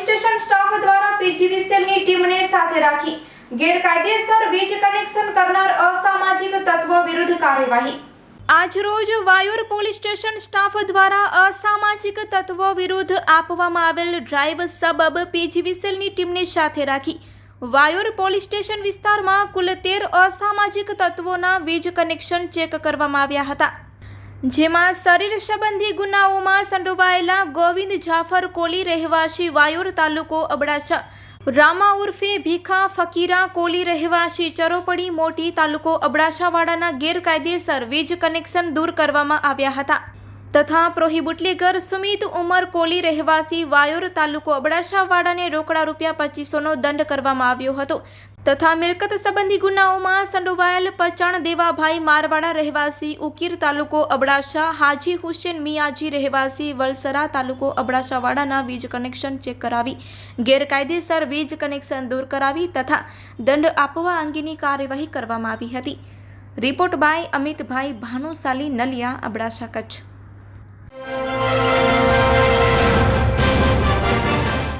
Station staff દ્વારા પીજીવીસીએલની ટીમને સાથે રાખી ગેરકાયદેસર વીજ કનેક્શન કરનાર અસામાજિક તત્વો વિરુદ્ધ કાર્યવાહી. આજરોજ વાયુર પોલીસ સ્ટેશન સ્ટાફ દ્વારા અસામાજિક તત્વો વિરુદ્ધ આપવામાં આવેલ ડ્રાઈવ સબબ પીજીવીસીએલની ટીમને સાથે રાખી વાયુર પોલીસ સ્ટેશન વિસ્તારમાં કુલ તેર અસામાજિક તત્વોના વીજ કનેક્શન ચેક કરવામાં આવ્યા હતા. જેમાં શરીર સંબંધી ગુનાઓમાં સંડોવાયેલા ગોવિંદ જાફર કોલી રહેવાસી વાયોર તાલુકો અબડાસા. રામા ઉર્ફે ભીખા ફકીરા કોલી રહેવાસી ચરોપડી મોટી તાલુકો અબડાસાવાડાના ગેરકાયદેસર વીજ કનેક્શન દૂર કરવામાં આવ્યા હતા. તથા પ્રોહિબુટલીગર સુમિત ઉમર કોલી રહેવાસી વાયોર તાલુકો અબડાસાવાડાને રોકડા રૂપિયા પચીસોનો દંડ કરવામાં આવ્યો હતો. તથા મિલકત સંબંધી ગુનાઓમાં સંડોવાયેલ પચાણ દેવાભાઈ મારવાડા રહેવાસી ઉકીર તાલુકો અબડાસા, હાજી હુસેન મિયાજી રહેવાસી વલસરા તાલુકો અબડાસાવાડાના વીજ કનેક્શન ચેક કરાવી, ગેરકાયદેસર વીજ કનેક્શન દૂર કરાવી તથા દંડ આપવા અંગેની કાર્યવાહી કરવામાં આવી હતી. Report by Amitbhai Bhanushali Naliya, Abdasa Kutch.